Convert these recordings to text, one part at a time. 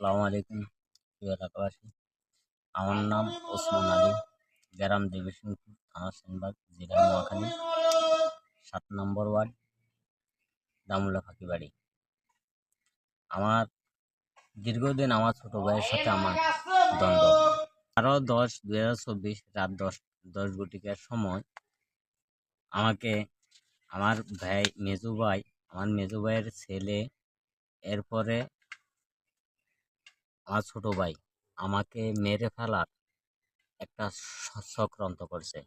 আসসালামু আলাইকুম। প্রিয় এলাকাবাসী, আমার নাম ওসমান আলী, গ্রাম দেবীসিংপুর থানা সেনবাগ, জেলা নোয়াখালী, সাত নম্বর ওয়ার্ড, দামুল্লা ফাঁকি বাড়ি। আমার দীর্ঘদিন আমার ছোটো ভাইয়ের সাথে আমার দ্বন্দ্ব। আরও দশ দু হাজার চব্বিশ, রাত দশ দশ গুটিকার সময় আমাকে আমার ভাই মেজু ভাই, আমার মেজু ভাইয়ের ছেলে, এরপরে আমার ছোট ভাই আমাকে মেরে ফেলার একটা চক্রান্ত করছে।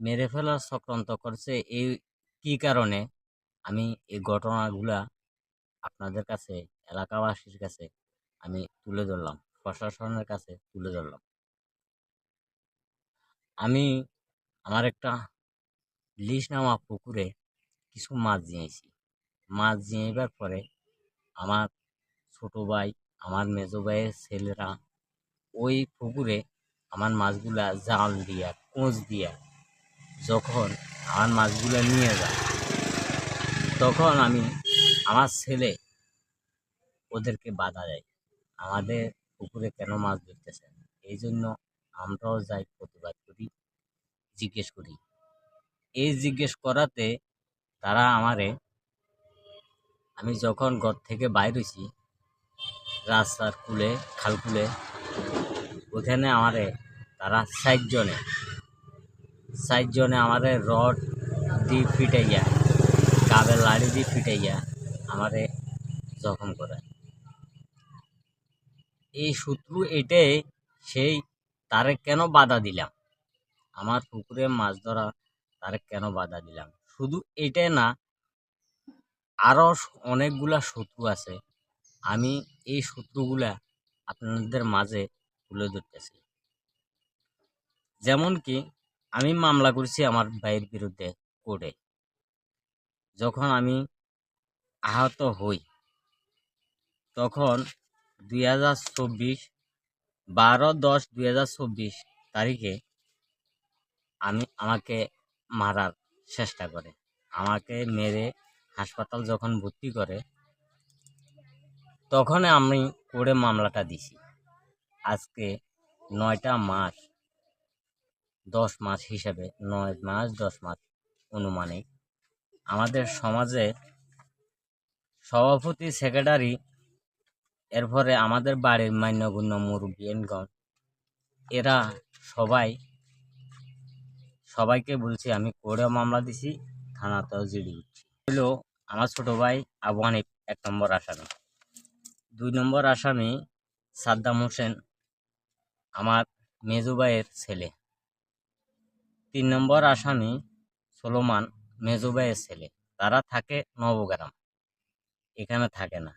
মেরে ফেলার চক্রান্ত করছে এই কি কারণে? আমি এই ঘটনাগুলা আপনাদের কাছে, এলাকাবাসীর কাছে আমি তুলে ধরলাম, প্রশাসনের কাছে তুলে ধরলাম। আমি আমার একটা লিস নামা পুকুরে কিছু মাছ জিয়েছি মাছ জিয়েবার পরে আমার ছোট ভাই আমার মেজো ভাইয়ের ছেলেরা ওই পুকুরে আমার মাছগুলা জাল দিয়া, কোঁচ দিয়া যখন আমার মাছগুলা নিয়ে যায়, তখন আমি আমার ছেলে ওদেরকে বাধা দেয়, আমাদের পুকুরে কেন মাছ ধরতেছেন এই জন্য আমরাও যাই প্রতিবাদ করি, জিজ্ঞেস করি। এই জিজ্ঞেস করাতে তারা আমারে, আমি যখন ঘর থেকে বাইর হয়েছি রাস্তার কুলে, খাল কুলে। ওখানে আমারে, তারা ষাট জনে। ষাট জনে আমারে রড দিয়ে ফিটাইয়া কাবের লাড়ি দিয়ে ফিটাইয়া আমারে জখম করে এই শত্রু এটাই, সেই তারে কেন বাধা দিলাম? আমার পুকুরে মাছ ধরা, তারে কেন বাধা দিলাম? শুধু এটাই না আরও অনেকগুলা শত্রু আছে। আমি এই শত্রুগুলা আপনাদের মাঝে তুলে ধরতেছি। যেমন কি, আমি মামলা করছি আমার ভাইয়ের বিরুদ্ধে কোর্টে। যখন আমি আহত হই, তখন দুই হাজার চব্বিশ, বারো দশ দুই হাজার চব্বিশ তারিখে আমি আমাকে মারার চেষ্টা করে। আমাকে মেরে হাসপাতাল যখন ভর্তি করে তখন আমি করে মামলাটা দিছি। আজকে নয়টা মাস, দশ মাস হিসাবে, নয় মাস, দশ মাস অনুমানিক। আমাদের সমাজে সভাপতি, সেক্রেটারি, এরপরে আমাদের বাড়ির মান্যগুণ্য মুরব্বীগণ এরা সবাই, সবাইকে বলছি, আমি করে মামলা দিছি, থানাতেও জিডি দিচ্ছি হলো আমার ছোট ভাই আবু হানিফ, এক নম্বর আসামি। দুই নম্বর আসামি সাদ্দাম হোসেন আমার মেজুবাইয়ের ছেলে। তিন নম্বর আসামি সোলোমান মেজুবাইয়ের ছেলে। তারা থাকে নবগ্রাম এখানে থাকে না।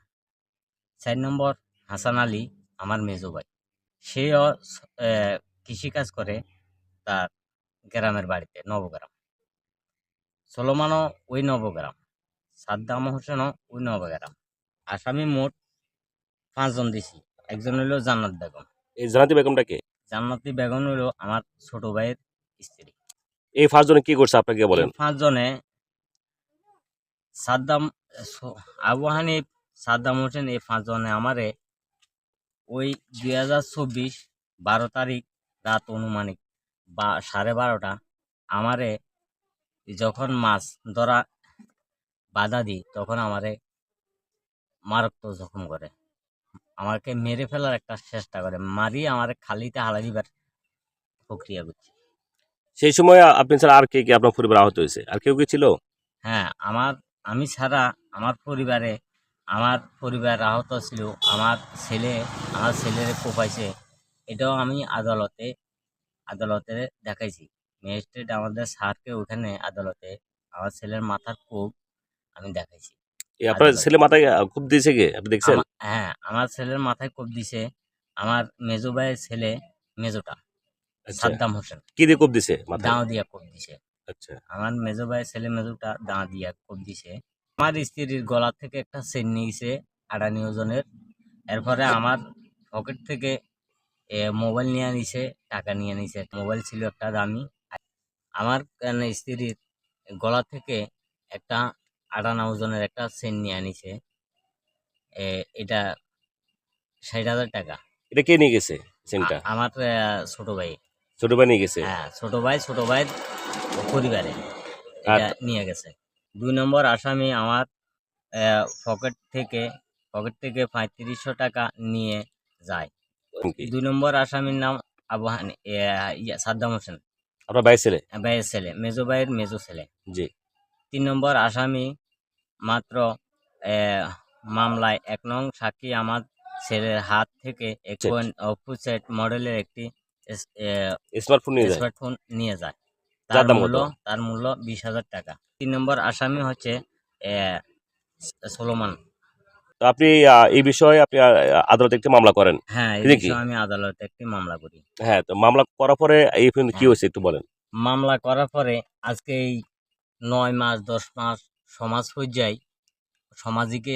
চার নম্বর হাসান আলী আমার মেজু ভাই। সেও আহ, কৃষিকাজ করে তার গ্রামের বাড়িতে নবগ্রাম। সোলোমানও ওই নবগ্রাম সাদ্দাম হোসেনও ওই নবগ্রাম। আসামি মোট পাঁচজন দিছি। একজন হইল জান্নাত বেগম। এই জানাতি বেগমটা কে? জান্নাতি বেগম হইল আমার ছোট ভাইয়ের স্ত্রী। এই পাঁচজনে কি করছে আপনাকে বলেন? পাঁচজনে সাদ্দাম আবু হানিফ সাদ্দাম হোসেন এই পাঁচজনে আমারে ওই দুই হাজার চব্বিশ বারো তারিখ রাত অনুমানিক বা সাড়ে বারোটা আমারে যখন মাছ ধরা বাধা দিই তখন আমারে মারাত্মক জখম করে। আমাকে মেরে ফেলার একটা চেষ্টা করে মারি আমার খালিতে হালা দিবার প্রক্রিয়া করছে। সেই সময় আপনি ছাড়া আর কে কে আপনার পরিবার আহত হয়েছে? আর কেউ কি ছিল? হ্যাঁ আমার আমি ছাড়া আমার পরিবারে আমার পরিবার আহত ছিল আমার ছেলে আমার ছেলের কোপাইছে এটাও আমি আদালতে আদালতে দেখাইছি। ম্যাজিস্ট্রেট আমাদের স্যারকে ওখানে আদালতে আমার ছেলের মাথার কোপ আমি দেখাইছি। আপনার ছেলে মাথায় খুব দিয়েছে কে? আপনি দেখছেন? হ্যাঁ আমার ছেলের মাথায় কোপ দিছে আমার মেজো ভাইয়ের ছেলে মেজোটা আচ্ছা। সাদ্দাম হোসেন। কি দিয়ে খুব দিছে মাথায়? দাঁও দিয়া কোপ দিছে। আচ্ছা। আমার মেজো ভাই ছেলে মেজোটা দাঁ দিয়া কোপ দিছে। আমার স্ত্রীর গলা থেকে একটা চেন নিয়েছে আড়ানি ওজনের। এরপরে আমার পকেট থেকে এ, মোবাইল নিয়ে নিছে টাকা নিয়ে নিছে মোবাইল ছিল একটা দামি। আমার কেন স্ত্রীর গলা থেকে একটা আটানা ওজনের একটা চেন নিয়ে আনিছে। এটা ষাট হাজার টাকা। এটা কে নিয়ে গেছে চেনটা আমার ছোট ভাই। ছোট ভাই নিয়ে গেছে? হ্যাঁ ছোট ভাই ছোট ভাইয়ের পরিবারে নিয়ে গেছে। দুই নম্বর আসামি আমার পকেট থেকে পকেট থেকে পঁয়ত্রিশশো টাকা নিয়ে যায়? দুই নম্বর আসামির নাম আবু সাদ্দাম হোসেন। আপনার ভাই ছেলে? ভাইয়ের ছেলে মেজো ভাইয়ের মেজো ছেলে। জি। তিন নম্বর আসামি মাত্র মামলায় এক নং সাক্ষী আমার ছেলের হাত থেকে অপোসিট মডেলের একটি স্মার্টফোন নিয়ে যায়। স্মার্টফোন নিয়ে যায়। তার মূল্য তার মূল্য বিশ হাজার টাকা। তিন নম্বর আসামি হচ্ছে সোলোমান। তো আপনি এই বিষয়ে আপনি আদালতে একটি মামলা করেন। হ্যাঁ আমি আদালতে একটি মামলা করি। হ্যাঁ তো মামলা করার পরে এই পর্যন্ত কি হ্যাঁ। হয়েছে একটু বলেন। মামলা করার পরে আজকে এই নয় মাস দশ মাস সমাজ পর্যায় সমাজিকে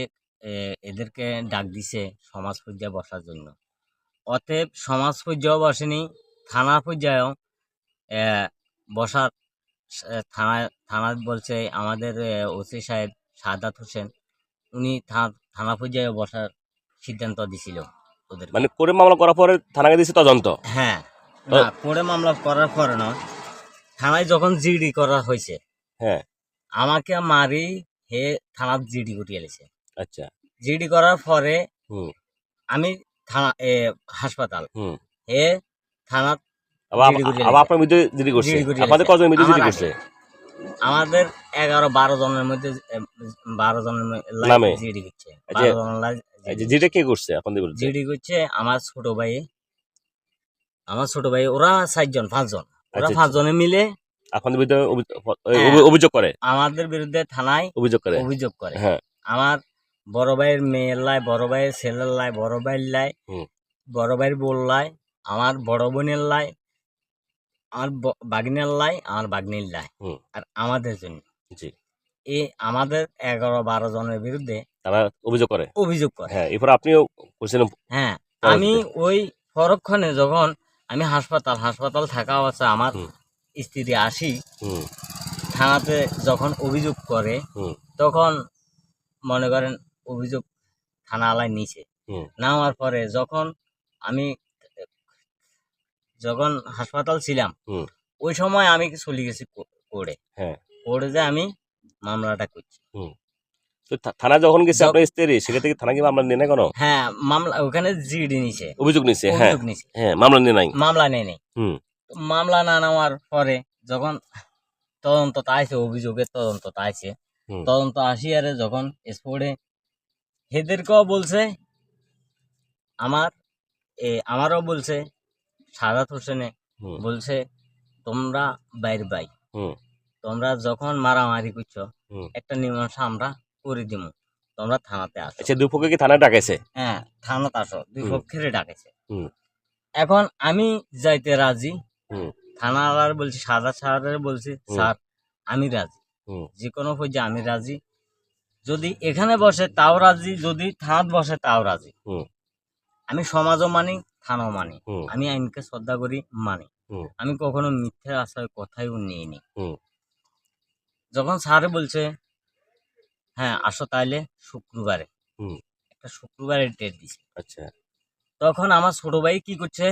এদেরকে ডাক দিছে সমাজ পর্যায়ে বসার জন্য। অতএব সমাজ পর্যায়েও বসেনি থানা পর্যায়েও বসার থানা থানা বলছে আমাদের ওসি সাহেব সাদাত হোসেন উনি থানা পর্যায়ে বসার সিদ্ধান্ত দিছিল ওদের মানে করে মামলা করার পরে থানাকে দিয়েছে তদন্ত? হ্যাঁ করে মামলা করার পরে না থানায় যখন জিডি করা হয়েছে হ্যাঁ। আমাকে মারি হে থানার জিডি করিয়ে এলেছে আচ্ছা। জিডি করার পরে আমি থানা হাসপাতাল। হে থানা আবার জিডি করিয়ে আবার লেছে। আপনার মৃত্যু জিডি করছে? আপনাদের কজন মৃত্যু জিডি আমার করছে? আমাদের এগারো বারো জনের মধ্যে বারো জনের নামে? জিডি করছে। জিডি কে করছে? আপনাদের জিডি করছে আমার ছোট ভাই। আমার ছোট ভাই ওরা চারজন পাঁচজন। ওরা আচ্ছা, পাঁচজনে মিলে আপনাদের বিরুদ্ধে হ্যাঁ। অভি- অভিযোগ করে। আমাদের বিরুদ্ধে থানায় অভিযোগ করে। অভিযোগ করে। হ্যাঁ। আমার বড় ভাইয়ের মেয়ের লাই বড় ভাইয়ের ছেলের লাই বড় ভাইয়ের লাই বড় ভাইয়ের বোন লাই আমার বড় বোনের লাই আমার বাগিনের লাই আমার বাগনির লাই। আর আমাদের জন্য। জি। এই আমাদের এগারো বারো জনের বিরুদ্ধে তারা অভিযোগ করে। অভিযোগ করে। হ্যাঁ এরপর আপনিও করছেন হ্যাঁ আমি ওই পরক্ষণে যখন আমি হাসপাতাল হাসপাতাল থাকা অবস্থা আমার। স্ত্রী আসি থানাতে যখন অভিযোগ করে তখন মনে করেন অভিযোগ থানা আলায় নিচে নেওয়ার পরে যখন আমি যখন হাসপাতাল ছিলাম ওই সময় আমি চলে গেছি কোর্টে। হ্যাঁ। কোর্টে যে আমি মামলাটা করছি। তো থানা যখন গেছে আপনার স্ত্রী সেখান থেকে থানা কি মামলা নিয়ে নেয় কোনো? হ্যাঁ মামলা ওখানে জিডি নিছে। অভিযোগ নিচ্ছে হ্যাঁ। নিছে। হ্যাঁ মামলা নিয়ে নাই? মামলা নেই। নেই মামলা না নেওয়ার পরে যখন তদন্ত আইছে অভিযোগের তদন্ত আইছে। তদন্ত তদন্ত আসিয়ারে যখন স্পোর্টে হেদেরকেও বলছে আমার এ আমারও বলছে সাদাত হোসেনে বলছে তোমরা বাইর বাই তোমরা যখন মারামারি করছ একটা মীমাংসা আমরা করে দিব তোমরা থানাতে আসো। আচ্ছা দুই পক্ষে কি থানায় ডাকাইছে হ্যাঁ থানাতে আসো। দুই। পক্ষের ডাকেছে। এখন আমি যাইতে রাজি থানাওয়ালার বলছি সাদা স্যারের বলছি স্যার আমি রাজি। যে কোনো পর্যায়ে আমি রাজি। যদি এখানে বসে তাও রাজি যদি থানাত বসে তাও রাজি। আমি সমাজও মানি থানাও মানি। আমি আইনকে শ্রদ্ধা করি মানি। আমি কখনো মিথ্যে আশায় কথাই নিইনি। যখন স্যার বলছে হ্যাঁ আসো তাইলে শুক্রবারে। হুম। একটা শুক্রবারের ডেট দিছে। আচ্ছা। তখন আমার ছোট ভাই কি করছে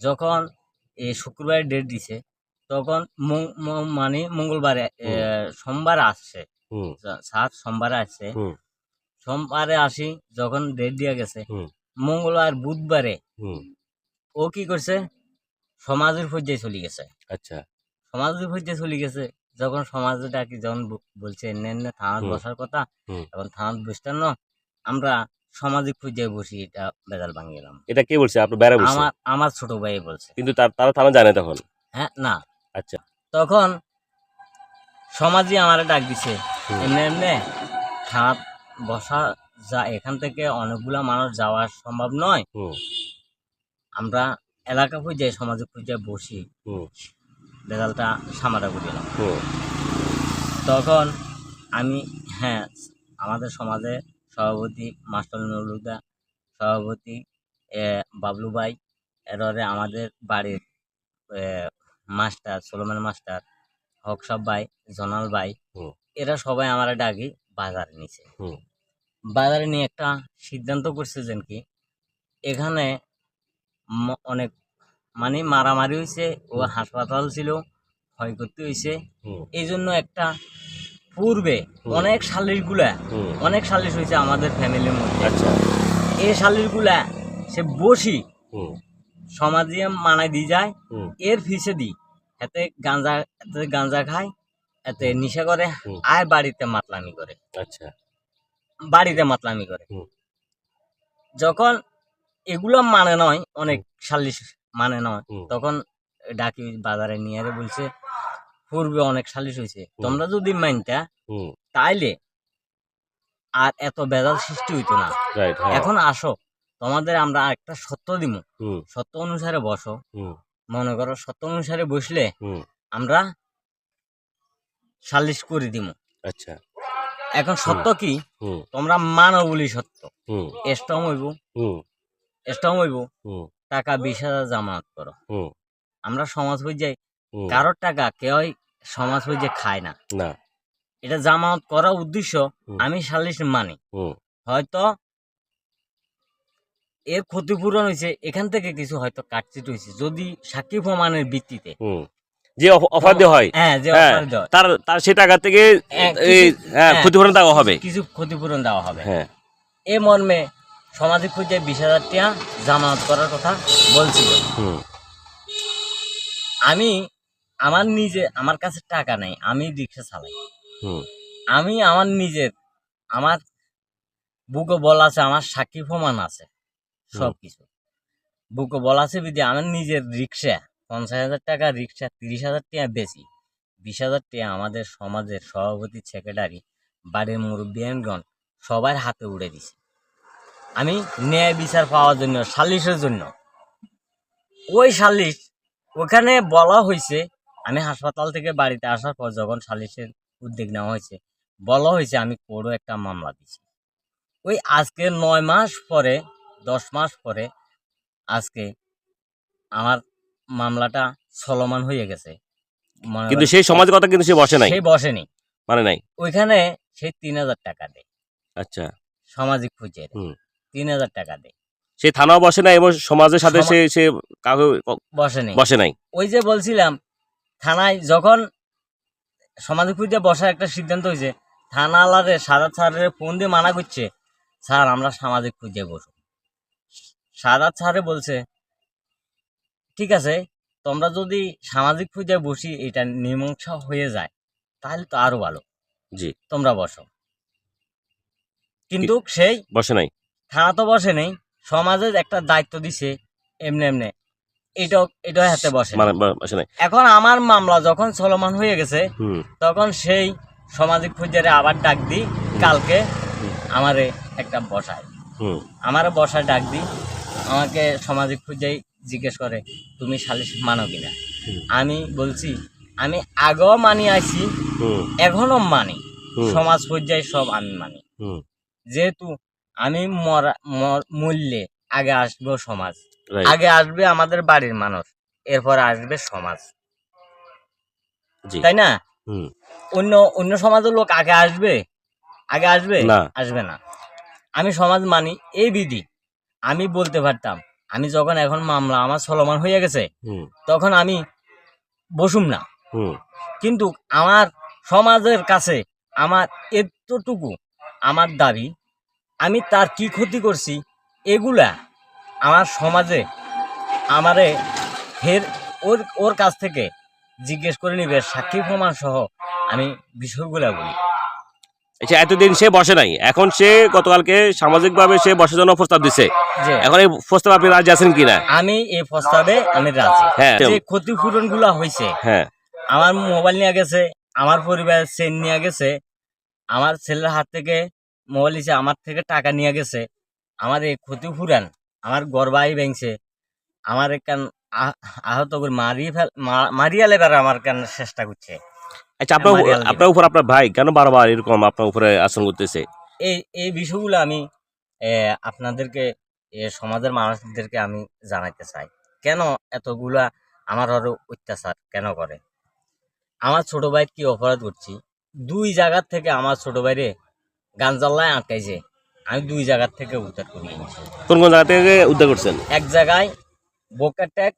যখন শুক্রবারে ডেট দিছে। তখন মানে মঙ্গলবারে সোমবার আসছে। স্যার সোমবারে আসছে। সোমবারে আসি যখন ডেট দেওয়া গেছে মঙ্গলবার বুধবারে ও কি করছে? সমাজের পর্যায়ে চলে গেছে। আচ্ছা। সমাজের পর্যায়ে চলে গেছে যখন সমাজে ডাকি যখন বলছে এনে এনে থানাত বসার কথা এখন থানাত বসতেন না আমরা সামাজিক পর্যায়ে বসি এটা বেদাল ভাঙিলাম। এটা কে বলছে? আপনার বেড়া বলছে? আমার আমার ছোট ভাই বলছে। কিন্তু তার তারা থানা জানে তখন? হ্যাঁ না। আচ্ছা। তখন সমাজই আমার ডাক দিছে এমনি এমনি থানাত বসা যা এখান থেকে অনেকগুলা মানুষ যাওয়া সম্ভব নয়। আমরা এলাকা পর্যায়ে সামাজিক পর্যায়ে বসি। রেজাল্টটা সামাটা করিলাম হুম। তখন আমি হ্যাঁ আমাদের সমাজে সভাপতি মাস্টার নুরুদা সভাপতি এ, বাবলু ভাই এরপরে আমাদের বাড়ির মাস্টার সোলোমান মাস্টার হকসাব ভাই জোনাল ভাই এরা সবাই আমার ডাকি বাজারে হুম। বাজারে নিয়ে একটা সিদ্ধান্ত করছে যেন কি এখানে অনেক মানে মারামারি হয়েছে ও হাসপাতাল ছিল ক্ষয়ক্ষতি হয়েছে এই জন্য একটা পূর্বে অনেক সালিশগুলা হুম। অনেক সালিশ হয়েছে আমাদের ফ্যামিলির মধ্যে। আচ্ছা। এই সালিশগুলা সে বসি সমাজে মানায় দিয়ে যায় এর ফিসে দি এতে গাঁজা এতে গাঁজা খায় এতে নিশা করে। আর বাড়িতে মাতলামি করে। আচ্ছা। বাড়িতে মাতলামি করে। যখন এগুলো মানে নয় অনেক সালিশ মানে নয় তখন ডাকি বাজারে নিয়ে বলছে পূর্বে অনেক সালিশ হয়েছে। তোমরা যদি মানতা তাইলে আর এত বেজাল সৃষ্টি হইতো না। হ্যাঁ। এখন আসো তোমাদের আমরা একটা সত্য দিব সত্য অনুসারে বসো। মনে করো সত্য অনুসারে বসলে আমরা সালিশ করে দিব আচ্ছা। এখন সত্য কি? তোমরা মানো বলি সত্য। হুম। স্টম হইব। হুম। স্টম হইব। টাকা বিশ হাজার জামানত করো। আমরা সমাজ হয়ে যাই। কারোর টাকা কেউই সমাজ যে খায় না। না। এটা জামানত করার উদ্দেশ্য আমি সালিশ মানি। হয়তো এর ক্ষতিপূরণ হয়েছে এখান থেকে কিছু হয়তো কাটছিট হয়েছে। যদি সাক্ষী প্রমাণের ভিত্তিতে যে অফার দেওয়া হয়। হ্যাঁ যে হ্যাঁ, offer দেওয়া তার তার সে টাকা থেকে হ্যাঁ, হ্যাঁ ক্ষতিপূরণ দেওয়া হবে। কিছু ক্ষতিপূরণ দেওয়া হবে। হ্যাঁ। এ মর্মে সামাজিক পর্যায়ে বিশ হাজার টাকা জামানত করার কথা বলছিল। আমি আমার নিজে আমার কাছে টাকা নেই আমি রিক্সা চালাই। আমি আমার নিজের আমার বুকে বল আছে আমার সাক্ষী প্রমাণ আছে সব কিছু বুকে বল আছে বিধি আমার নিজের রিক্সা পঞ্চাশ হাজার টাকা রিক্সা তিরিশ হাজার টাকা বেশি। বিশ হাজার টাকা আমাদের সমাজের সভাপতি সেক্রেটারি বাড়ির মুরব্বীগণ সবার হাতে উড়ে দিছে। আমি ন্যায় বিচার পাওয়ার জন্য সালিশের জন্য। ওই সালিশ ওখানে বলা হয়েছে আমি হাসপাতাল থেকে বাড়িতে আসার পর যখন সালিশের উদ্যোগ নেওয়া হয়েছে বলা হয়েছে আমি কোর্টও একটা মামলা দিছি ওই আজকে নয় মাস পরে দশ মাস পরে আজকে আমার মামলাটা চলমান হয়ে গেছে। কিন্তু সেই সমাজের কথা কিন্তু সে বসে নাই। সে বসেনি মানে নাই? ওইখানে সে তিন হাজার টাকা দেয়। আচ্ছা। সামাজিক খুঁজে হুম। তিন হাজার টাকা দেয়। সে থানাও বসে নাই এবং সমাজের সাথে সে সে কাউকে বসে বসেনি বসে নাই। ওই যে বলছিলাম থানায় যখন খুঁজে বসার একটা সিদ্ধান্ত হয়েছে থানা আলারে সাদা স্যারের ফোন দিয়ে মানা করছে স্যার আমরা সামাজিক খুঁজে বসো সাদা স্যারে বলছে ঠিক আছে তোমরা যদি সামাজিক খুঁজে বসি এটা মীমাংসা হয়ে যায় তাহলে তো আরও ভালো। জি। তোমরা বসো। কিন্তু সেই বসে নাই? থানা তো বসে নেই সমাজের একটা দায়িত্ব দিছে এমনি এমনি। এটাও এটাও হাতে বসে মানে বসে নাই। এখন আমার মামলা যখন চলমান হয়ে গেছে তখন সেই সামাজিক আবার ডাক দিই কালকে আমারে একটা বসায়। আমার বসায় ডাক দিই আমাকে সামাজিক খুঁজাই জিজ্ঞেস করে তুমি সালিশ মানো কিনা? আমি বলছি আমি আগেও মানি আছি এখনও মানি। সমাজ পর্যায়ে সব আমি মানি। যেহেতু আমি মরা মূল্যে আগে আসব সমাজ আগে আসবে আমাদের বাড়ির মানুষ এরপর আসবে সমাজ। তাই না? অন্য অন্য সমাজের লোক আগে আসবে? আগে আসবে? আসবে না। আমি সমাজ মানি এই বিধি। আমি বলতে পারতাম আমি যখন এখন মামলা আমার চলমান হয়ে গেছে তখন আমি বসুম না। হুম। কিন্তু আমার সমাজের কাছে আমার এতটুকু আমার দাবি আমি তার কি ক্ষতি করছি এগুলা আমার সমাজে আমারে ফের ওর ওর কাছ থেকে জিজ্ঞেস করে নিবে সাক্ষী প্রমাণ সহ আমি বিষয়গুলা বলি। আচ্ছা এতদিন সে বসে নাই। এখন সে গতকালকে সামাজিক ভাবে সে বসার জন্য প্রস্তাব দিছে। এখন এই প্রস্তাব আপনি রাজি আছেন কিনা? আমি এই প্রস্তাবে আমি রাজি। হ্যাঁ। যে ক্ষতিপূরণগুলা হয়েছে হ্যাঁ। আমার মোবাইল নিয়ে গেছে আমার পরিবারের চেন নিয়ে গেছে আমার ছেলের হাত থেকে মোবাইল নিয়েছে আমার থেকে টাকা নিয়ে গেছে আমার এই ক্ষতিপূরণ আমার গর্বাই ভেঙছে। আমার এখান আহত করে মারিয়ে ফেল মারিয়া লেবার আমার কেন চেষ্টা করছে? আচ্ছা আপনার উপর- আপনার উপর আপনার ভাই কেন বারবার এরকম আপনার উপরে আচরণ করতেছে? এই এই বিষয়গুলো আমি আপনাদেরকে সমাজের মানুষদেরকে আমি জানাইতে চাই। কেন এতগুলা আমার আরও অত্যাচার কেন করে? আমার ছোট ভাই কি অপরাধ করছি? দুই জায়গার থেকে আমার ছোট ভাইরে গাঞ্জাল্লায় আটকাইছে। আমি দুই জায়গার থেকে উদ্ধার করে কোন কোন জায়গা থেকে উদ্ধার করছেন? এক জায়গায় বোকার ট্যাগ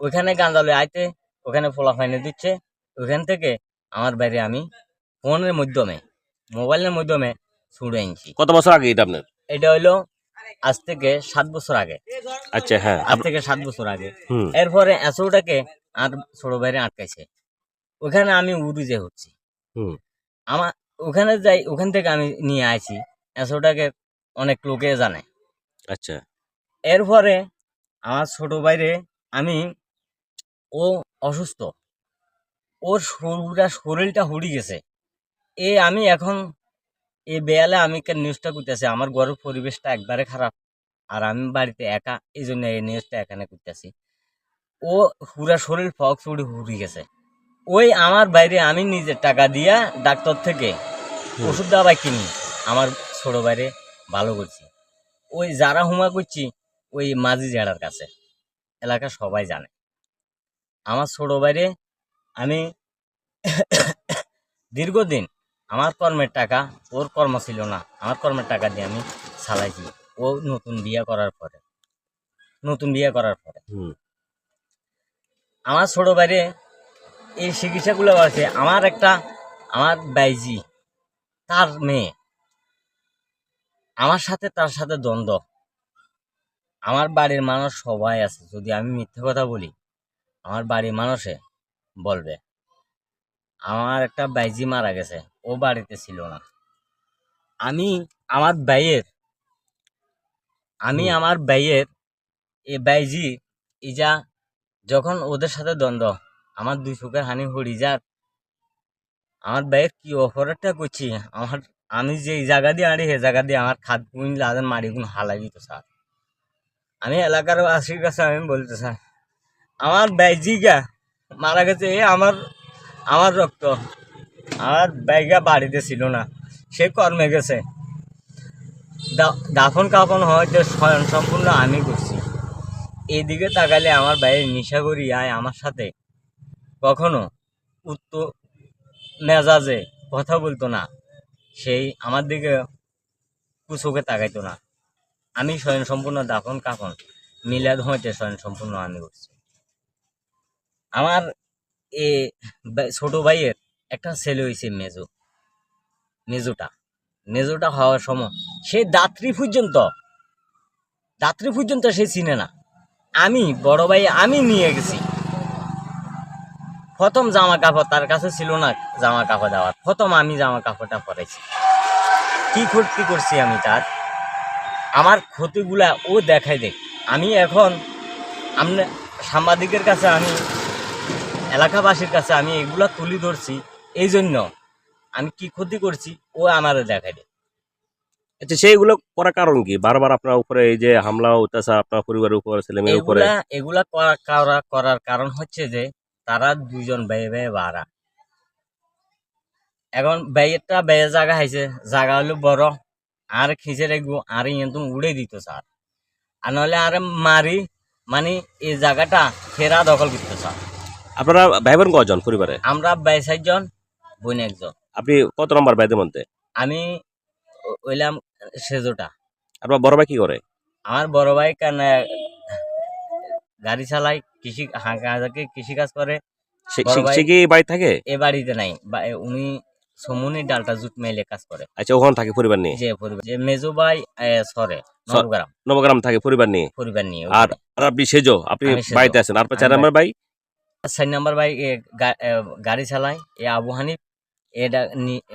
ওইখানে গাঞ্জালে আইতে ওখানে ফোলা ফাইনে দিচ্ছে ওইখান থেকে আমার বাইরে আমি ফোনের মাধ্যমে মোবাইলের মাধ্যমে ছুড়ে আনছি। কত বছর আগে এটা আপনার? এটা হইল আজ থেকে সাত বছর আগে। আচ্ছা হ্যাঁ। আজ থেকে সাত বছর আগে। এরপরে এসোটাকে আর ছোট বাইরে আটকাইছে। ওখানে আমি উড়ি যে হচ্ছি। হুম। আমার ওখানে যাই ওখান থেকে আমি নিয়ে আইছি। এসোটাকে অনেক লোকে জানে। আচ্ছা। এরপরে আমার ছোট বাইরে আমি ও অসুস্থ। ওর শরীরটা শরীরটা হুড়ি গেছে। এ আমি এখন এ বেয়ালে আমি নিউজটা করতেছি আমার ঘরের পরিবেশটা একবারে খারাপ। আর আমি বাড়িতে একা এই জন্য এই নিউজটা এখানে করতেছি। ও পুরা শরীর ফক চুড়ি হুড়ি গেছে। ওই আমার বাইরে আমি নিজের টাকা দিয়া ডাক্তার থেকে ওষুধ দাবাই কিনি। আমার ছোট বাইরে ভালো করছি। ওই যারা হুমা করছি ওই মাঝি জেড়ার কাছে। এলাকা সবাই জানে। আমার ছোট বাইরে আমি দীর্ঘদিন আমার কর্মের টাকা ওর কর্ম ছিল না আমার কর্মের টাকা দিয়ে আমি চালাইছি। ও নতুন বিয়ে করার পরে নতুন বিয়ে করার পরে। হুম। আমার ছোট বাইরে এই চিকিৎসাগুলো আছে আমার একটা আমার বাইজি তার মেয়ে আমার সাথে তার সাথে দ্বন্দ্ব। আমার বাড়ির মানুষ সবাই আছে যদি আমি মিথ্যে কথা বলি আমার বাড়ির মানুষে বলবে। আমার একটা বাইজি মারা গেছে ও বাড়িতে ছিল না। আমি আমার বাইয়ের আমি আমার বাইয়ের এ বাইজি ইজা যখন ওদের সাথে দ্বন্দ্ব আমার দুই চোখের হানি হরি যার আমার বাইয়ের কি অপরাধটা করছি? আমার আমি যে জায়গা দিয়ে আড়ি সে জায়গা দিয়ে আমার খাদ পুইন লাদেন মারি গুণ হালাই দিত স্যার। আমি এলাকার বাসীর কাছে আমি বলতে, স্যার, আমার বাইজিগা মারা গেছে, এ আমার আমার রক্ত। আমার বাইগা বাড়িতে ছিল না, সে কর্মে গেছে। দাফন কাফন হয়তো স্বয়ং সম্পূর্ণ আমি করছি। এদিকে তাকালে আমার বাইরে নিশা করি, আয় আমার সাথে। কখনো উত্তর মেজাজে কথা বলতো না। সেই আমার দিকে কুচোকে তাকাইতো না। আমি স্বয়ং সম্পূর্ণ দাফন কাফন মিলাদ হইতে স্বয়ং সম্পূর্ণ আমি করছি আমার এ ছোট ভাইয়ের একটা ছেলে হয়েছে মেজো। মেজোটা। মেজোটা হওয়ার সময় সে দাত্রী পর্যন্ত দাত্রী পর্যন্ত সে চিনে না। আমি, বড় ভাই, আমি নিয়ে গেছি। প্রথম জামা কাপড় তার কাছে ছিল না জামা কাপড় দেওয়ার। প্রথম আমি জামা কাপড়টা পরেছি। কি ক্ষতি করছি আমি তার? আমার ক্ষতিগুলা ও দেখাই দেখ। আমি এখন আমরা সাংবাদিকের কাছে আমি এলাকাবাসীর কাছে আমি এগুলা তুলি ধরছি। এই জন্য আমি কি ক্ষতি করছি ও আমারে দেখাই দেয় আচ্ছা সেইগুলো করার কারণ কি? বারবার আপনার উপরে এই যে হামলা অত্যাচার আপনার পরিবারের উপর ছেলে মেয়ের উপরে? এগুলা করা- করার কারণ হচ্ছে যে তারা দুজন ব্যয় ব্যয় বাড়া এখন ব্যয়েরটা ব্যয় জায়গা হয়েছে জায়গা হলো বড়। আর খিঁচে রাখব আর কিন্তু উড়ে দিত স্যার। আর নাহলে আর মারি মানে এই জায়গাটা ফেরা দখল করতে স্যার। আপনারা ভাই বোন কজন পরিবারে? আমরা ব্যয় চারজন বোন একজন। আপনি কত নম্বর ভাইদের মধ্যে? আমি ও- হইলাম সেজোটা। আপনার বড় ভাই কি করে? আমার বড় ভাই কেন গাড়ি চালায় কৃষি হাঁকে কৃষি কাজ করে। সে- কি বাড়ি থাকে? এ বাড়িতে নাই উনি সমুনি ডালটা জুট মেলে কাজ করে। আচ্ছা ওখানে থাকে পরিবার নিয়ে? যে পরিবার যে মেজো ভাই সরে নবগ্রাম। নবগ্রাম থাকে পরিবার নিয়ে? পরিবার নিয়ে আর আর আপনি সেজো আপনি বাড়িতে আছেন। আর চার নম্বর ভাই? চার নাম্বার ভাই গাড়ি চালায় এ আবু হানিফ এটা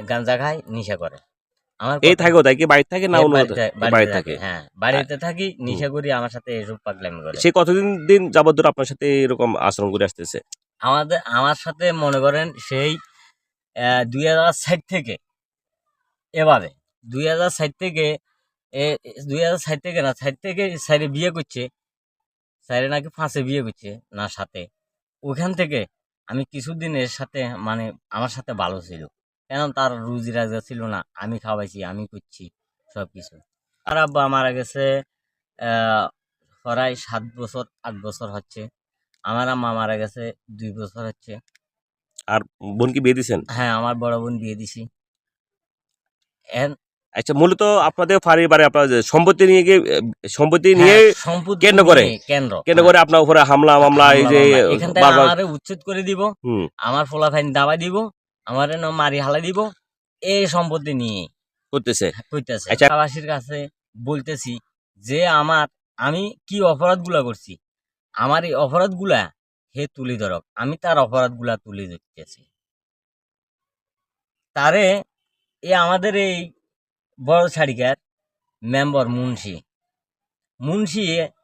গাঞ্জা খায় নিশা করে। আমার এই থাকে তাই কি? বাড়িতে থাকে না অন্য বাড়িতে- থাকে হ্যাঁ। বাড়িতে থাকি নিশা করি আমার সাথে এসব পাগলামি করে। সে কতদিন দিন যাবত ধরে আপনার সাথে এরকম আচরণ করে আসতেছে? আমাদের আমার সাথে মনে করেন সেই দুই হাজার ষাট থেকে এবারে দুই হাজার ষাট থেকে দুই হাজার ষাট থেকে না ষাট থেকে সাইডে বিয়ে করছে। সাইডে নাকি ফাঁসে বিয়ে করছে না সাথে। ওখান থেকে আমি কিছুদিন এর সাথে মানে আমার সাথে ভালো ছিল। কেন তার রুজি রাজা ছিল না? আমি খাওয়াইছি আমি করছি সব কিছু আর আব্বা মারা গেছে প্রায় সাত বছর আট বছর হচ্ছে। আমার আম্মা মারা গেছে দুই বছর হচ্ছে। আর বোন কি বিয়ে দিছেন? হ্যাঁ আমার বড় বোন বিয়ে দিছি। আচ্ছা মূলত আপনাদের পরিবারে আপনার সম্পত্তি নিয়ে গিয়ে সম্পত্তি নিয়ে হ্যাঁ, সম্পত্তি কেন্দ্র করে? নিয়ে কেন্দ্র। কেন করে আপনার উপরে হামলা মামলা এই যে উচ্ছেদ করে দিব। আমার ফলাফাইন দাবাই দিব। আমার এনে মারি হালাই দিব এই সম্পত্তি নিয়ে। করতেছে। কইতেছে। আচ্ছা। এলাকাবাসীর কাছে বলতেছি যে আমার আমি কি অপরাধগুলা করছি? আমার এই অপরাধগুলা হে তুলি ধরক আমি তার অপরাধগুলা তুলে ধরতেছি। তারে এ আমাদের এই বড় ছাড়িকার মেম্বার মুন্সি। মুন্সি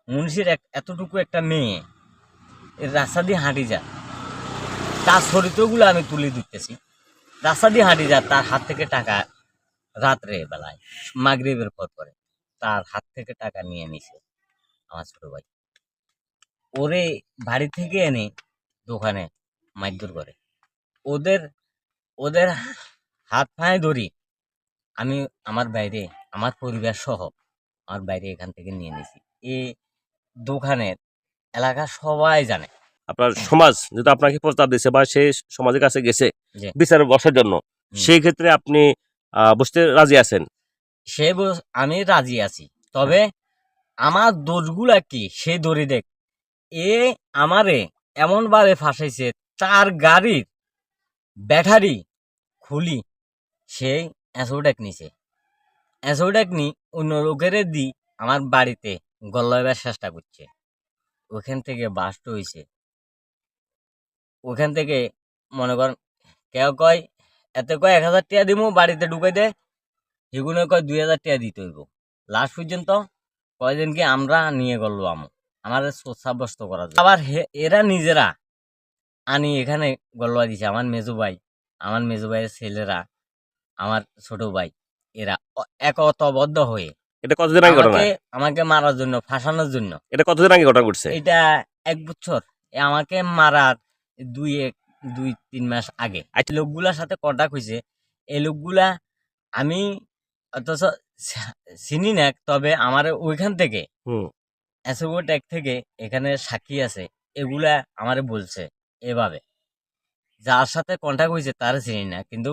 মুন্সির এক এতটুকু একটা মেয়ে এর রাস্তা দিয়ে হাঁটি যায়। তার চরিত্রগুলো আমি তুলে দিতেছি রাস্তা দিয়ে হাঁটি যায় তার হাত থেকে টাকা রাত্রে বেলায়, মাগরিবের পর পরে তার হাত থেকে টাকা নিয়ে নিছে আমার ছোট ভাই। ওরে বাড়ি থেকে এনে দোকানে মারধর করে। ওদের ওদের হাত পায়ে ধরি আমি আমার বাইরে, আমার পরিবার সহ আমার বাইরে এখান থেকে নিয়ে নিছি। এই দোকানের এলাকা সবাই জানে। আপনার সমাজ যেহেতু আপনাকে প্রস্তাব দিয়েছে বা সে সমাজের কাছে গেছে। বিচারে বসার জন্য সেই ক্ষেত্রে আপনি বসতে রাজি আছেন? সে আমি রাজি আছি। তবে আমার দোষগুলা কি? সে ধরে দেখ এ আমারে এমন ভাবে ফাঁসাইছে তার গাড়ির ব্যাটারি খুলি সে অ্যাসোডেক নিছে। অ্যাসোডেক নি অন্য লোকের দি আমার বাড়িতে গল্লাবার চেষ্টা করছে। ওখান থেকে বাস্ট হয়েছে ওখান থেকে মনে করেন কেউ কয় এতে কয় এক হাজার টাকা দিমু বাড়িতে ঢুকাই দে। এগুলো কয় দুই হাজার টাকা দিতে হইব। লাস্ট পর্যন্ত কয়দিন কি আমরা নিয়ে গেলো আমো। আমাদের সাব্যস্ত করা যায় আবার এরা নিজেরা আনি এখানে গল্লা দিছে। আমার মেজো ভাই আমার মেজো ভাইয়ের ছেলেরা আমার ছোট ভাই এরা একতাবদ্ধ হয়ে এটা কতদিন আগে ঘটনা? আমাকে মারার জন্য ফাঁসানোর জন্য। এটা কতদিন আগে ঘটনা ঘটছে? এটা এক বছর। এ আমাকে মারার দুই এক দুই তিন মাস আগে। লোকগুলার সাথে কন্ট্যাক্ট হয়েছে এই লোকগুলা আমি অথচ চিনি না তবে আমার ওইখান থেকে হুম। এসওগো ট্যাগ থেকে এখানে সাক্ষী আছে। এগুলা আমারে বলছে এভাবে। যার সাথে কন্ট্যাক্ট হয়েছে তার চিনি না কিন্তু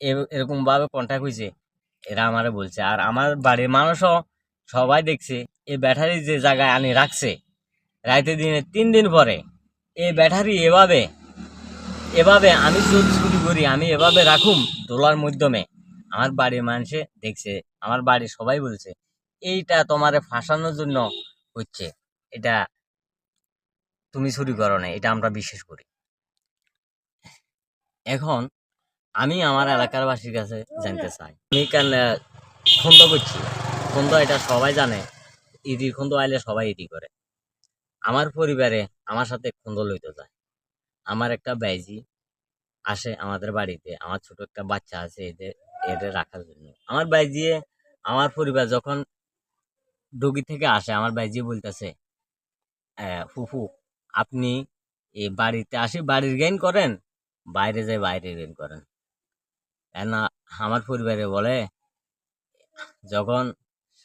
এ- এরকম ভাবে কন্ট্যাক্ট হয়েছে এরা আমারে বলছে। আর আমার বাড়ির মানুষও সবাই দেখছে এই ব্যাটারি যে জায়গায় আনি রাখছে রাইতে দিনে তিন দিন পরে এই ব্যাটারি এভাবে এভাবে আমি যদি চুরি করি, আমি এভাবে রাখুম দোলার মাধ্যমে। আমার বাড়ির মানুষে দেখছে, আমার বাড়ির সবাই বলছে, এইটা তোমারে ফাঁসানোর জন্য হচ্ছে। এটা তুমি চুরি করো না, এটা আমরা বিশ্বাস করি। এখন আমি আমার এলাকার বাসীর কাছে জানতে চাই, আমি কেন খন্দ করছি? খন্দ এটা সবাই জানে ইদির খন্দ আইলে সবাই ইদি করে। আমার পরিবারে আমার সাথে খন্দ লইতে যায়। আমার একটা বাইজি আসে আমাদের বাড়িতে, আমার ছোট একটা বাচ্চা আছে এদের এদের রাখার জন্য। আমার বাইজিয়ে আমার পরিবার যখন ডগি থেকে আসে, আমার বাইজি বলতেছে ফুফু, আপনি এই বাড়িতে আসি, বাড়ির গেইন করেন, বাইরে যাই, বাইরে গেইন করেন। না আমার পরিবারে বলে, যখন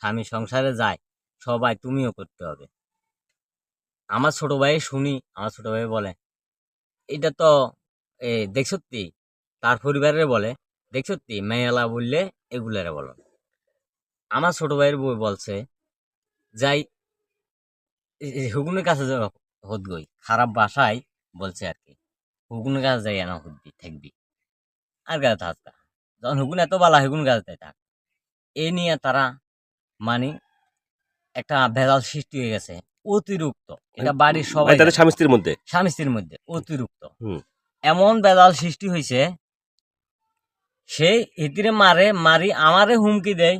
স্বামী সংসারে যায়, সবাই তুমিও করতে হবে। আমার ছোট ভাই শুনি, আমার ছোট ভাই বলে। এটা তো, এ দেখছত্তি তার পরিবারের বলে দেখছত্তি মেয়েলা বললে এগুলারে বলো। আমার ছোট ভাইয়ের বই বলছে, যাই হুগুনের কাছে হত গই, খারাপ বাসায় বলছে আর কি হুগুনের কাছে যাই না হুদবি থাকবি। আর গাছে থাকা যখন হুগুন এত বালা হুগুন গাছে থাক এই নিয়ে তারা মানে একটা ভেজাল সৃষ্টি হয়ে গেছে। অতিরিক্ত। এটা বাড়ির সবাই মানে তাদের স্বামী স্ত্রীর মধ্যে? স্বামী স্ত্রীর মধ্যে অতিরিক্ত। এমন বেদাল সৃষ্টি হয়েছে সে এতিরে মারে মারি আমারে হুমকি দেয়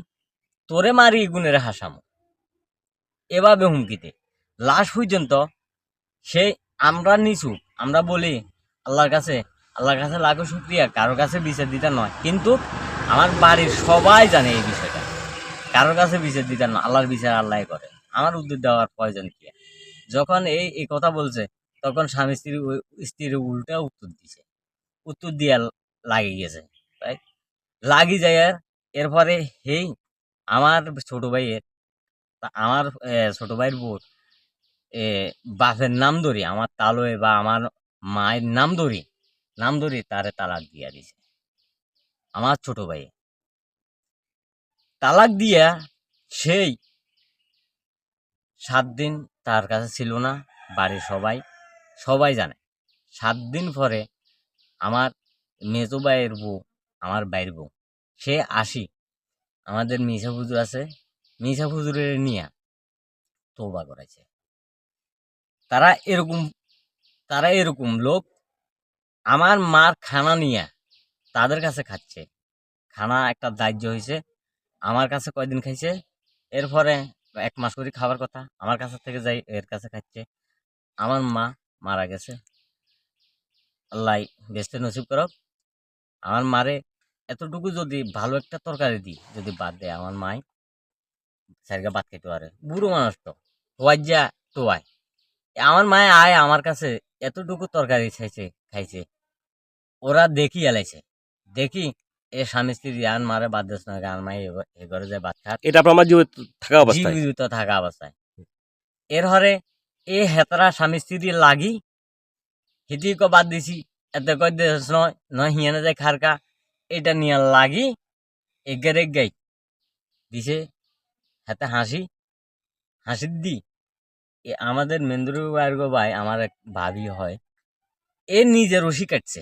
তোরে মারি গুণের হাসামো। এভাবে হুমকি দেয়। লাশ পর্যন্ত সে আমরা নিচু আমরা বলি আল্লাহর কাছে আল্লাহর কাছে লাখো শুক্রিয়া কারোর কাছে বিচার দিতে নয়। কিন্তু আমার বাড়ির সবাই জানে এই বিষয়টা। কারোর কাছে বিচার দিতে নয় আল্লাহর বিচার আল্লাহ করে। আমার উদ্যোগ দেওয়ার প্রয়োজন কি? যখন এই এই কথা বলছে তখন স্বামী স্ত্রী স্ত্রীর উল্টা উত্তর দিছে। উত্তর দিয়া লাগি গেছে তাই লাগি যায় এরপরে হেই আমার ছোট ভাইয়ের আমার ছোট ভাইয়ের এ, বাপের নাম ধরি আমার তালয়ে বা আমার মায়ের নাম ধরি নাম ধরি তারে তালাক দিয়া দিছে। আমার ছোট ভাই তালাক দিয়া সেই সাত দিন তার কাছে ছিল না, বাড়ির সবাই। সবাই জানে, সাত দিন পরে আমার মেজো ভাইয়ের বউ, আমার বাইর বউ, সে আসি। আমাদের মিশা হুজুর আছে, মিশা হুজুরের নিয়ে তোবা করাইছে। তারা এরকম তারা এরকম লোক, আমার মার খানা নিয়ে তাদের কাছে খাচ্ছে। খানা একটা দাহ্য হয়েছে আমার কাছে কয়দিন খাইছে? এরপরে এক মাস করে খাবার কথা। আমার কাছে থেকে যাই, এর কাছে খাচ্ছে। আমার মা মারা গেছে। আল্লাহ বেস্তে নসিব করক। আমার মারে এতটুকু যদি ভালো একটা তরকারি দিই, যদি বাদ দেয় আমার মাই, স্যারকে বাদ খেতে পারে। বুড়ো মানুষ তো তোয়াই যা তোয়াই আমার মায়ে আয় আমার কাছে এতটুকু তরকারি খাইছে খাইছে। ওরা দেখি এলাইছে। দেখি এ স্বামী স্ত্রী আন মারে বাদ দিস না গান মাই এ ঘরে যায় খাত এটা আপনার আমার জীবিত থাকা অবস্থায়? জীবিত থাকা অবস্থায়। এর হরে এ হেতরা স্বামী স্ত্রী লাগি হিতি কো বাদ দিছি এতে কই দেশ নয় নয় হিয়ানে যায় খারকা এটা নিয়ে লাগি এগের গাই দিছে হাতে হাসি হাসি দি। এ আমাদের মেন্দুরু বার্গ ভাই আমার এক ভাবি হয় এ নিজে রশি কাটছে।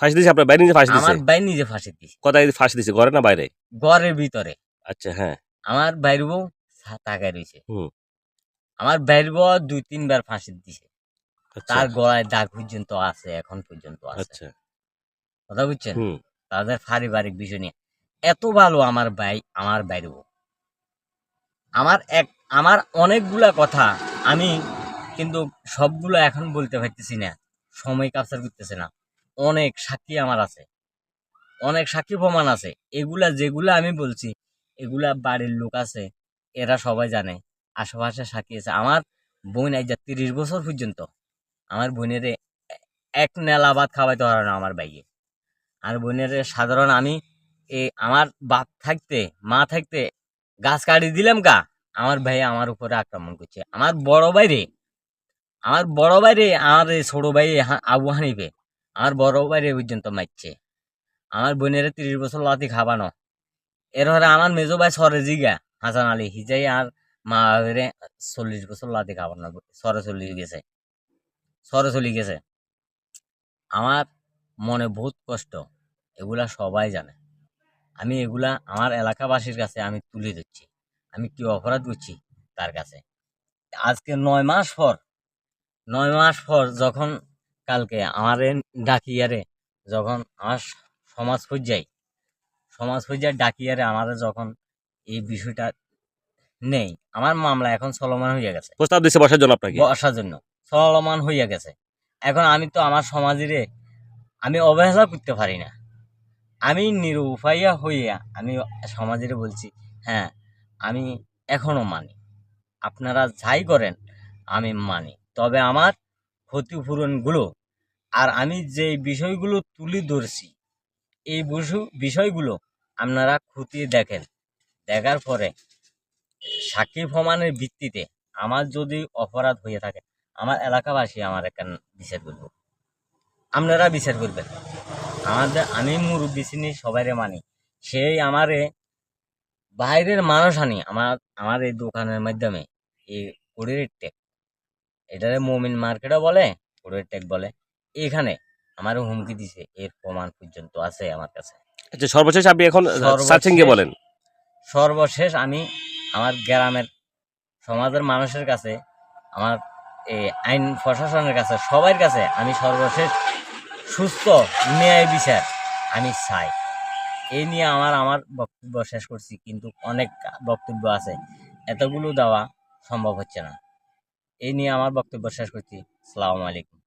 ফাঁসি দিয়েছে আপনার বাইরে নিজে ফাঁসি দিয়েছে আমার ভাই নিজে ফাঁসি দিছে। কোথায় ফাঁসি দিয়েছে ঘরে না বাইরে? ঘরের ভিতরে। আচ্ছা হ্যাঁ। আমার বাইর বউ তাকায় রয়েছে। হুম। আমার বাইর বউ দুই তিনবার ফাঁসি দিছে। আচ্ছা। তার গলায় দাগ পর্যন্ত আছে এখন পর্যন্ত আছে। আচ্ছা। কথা বুঝছেন? হুম। তাদের পারিবারিক বিষয় নিয়ে। এত ভালো আমার ভাই আমার বাইর বউ। আমার এক আমার অনেকগুলা কথা আমি কিন্তু সবগুলো এখন বলতে পারতেছি না। সময় কাপচার করতেছে না। অনেক সাক্ষী আমার আছে। অনেক সাক্ষী প্রমাণ আছে। এগুলা যেগুলা আমি বলছি, এগুলা বাড়ির লোক আছে, এরা সবাই জানে। আশেপাশে সাক্ষী আছে। আমার বোন এই আজ তিরিশ বছর পর্যন্ত আমার বোনের এক নেলা ভাত খাওয়াইতে পারে না আমার বাইয়ে আর বোনের সাধারণ আমি এ আমার বাপ থাকতে, মা থাকতে গাছ কাটি দিলাম গা, আমার ভাই আমার উপরে আক্রমণ করছে। আমার বড় বাইরে আমার বড় বাইরে আমার এই ছোট ভাই আবু হানিফে। আমার বড় বাইরে পর্যন্ত মারছে। আমার বোনের তিরিশ বছর লাতি খাবানো এর হরে আমার মেজো ভাই সরে জিগা, হাসান আলী। হিজাই আর মা বাবারে চল্লিশ বছর লাতি খাবানো সরে চল্লিশ গেছে। সরে চলে গেছে। আমার মনে বহুত কষ্ট, এগুলা সবাই জানে। আমি এগুলা আমার এলাকাবাসীর কাছে আমি তুলে দিচ্ছি আমি কি অপরাধ করছি তার কাছে। আজকে নয় মাস পর, নয় মাস পর যখন কালকে আমার ডাকিয়ারে যখন আমার সমাজ পর্যায়ে সমাজ পর্যায়ে ডাকিয়ারে আমার যখন এই বিষয়টা নেই আমার মামলা এখন চলমান হয়ে গেছে। প্রস্তাব দিচ্ছে বসার জন্য আপনাকে? বসার জন্য। চলমান হইয়া গেছে। এখন আমি তো আমার সমাজের আমি অবহেলা করতে পারি না। আমি নিরুপাইয়া হইয়া আমি সমাজের বলছি হ্যাঁ আমি এখনও মানি। আপনারা যাই করেন আমি মানি। তবে আমার ক্ষতিপূরণগুলো। আর আমি যে বিষয়গুলো তুলে ধরছি, এই বিষয়গুলো আপনারা খতিয়ে দেখেন। দেখার পরে সাক্ষী প্রমাণের ভিত্তিতে আমার যদি অপরাধ হয়ে থাকে, আমার এলাকাবাসী আমার একটা বিচার করব। আপনারা বিচার করবেন। আমাদের, আমি মুরব্বী চিনি সবাইরে মানি সেই আমারে বাইরের মানুষ আনি, আমার আমার এই দোকানের মাধ্যমে, এই কুড়ির টেক এটারে মমিন মার্কেটও বলে কুড়ির টেক বলে। এখানে আমার হুমকি দিছে এর প্রমাণ পর্যন্ত আছে আমার কাছে। আচ্ছা সর্বশেষ আপনি এখন সর্বশেষ- কি বলেন। সর্বশেষ আমি আমার গ্রামের সমাজের মানুষের কাছে আমার এই আইন প্রশাসনের কাছে সবার কাছে আমি সর্বশেষ সুস্থ ন্যায় বিচার আমি চাই। এই নিয়ে আমার আমার বক্তব্য শেষ করছি কিন্তু অনেক বক্তব্য আছে। এতগুলো দেওয়া সম্ভব হচ্ছে না। এই নিয়ে আমার বক্তব্য শেষ করছি। সালামু আলাইকুম।